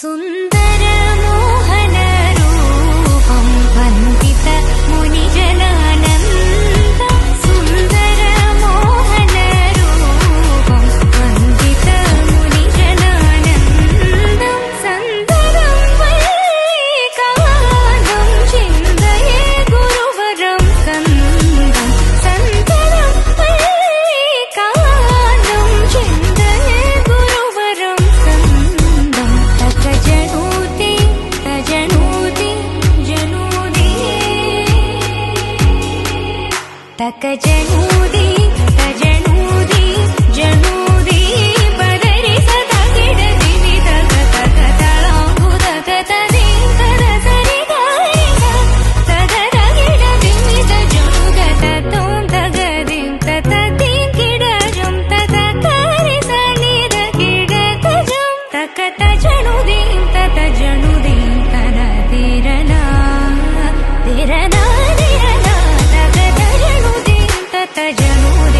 Sundara तकजनूदी तजनूदी 月炉的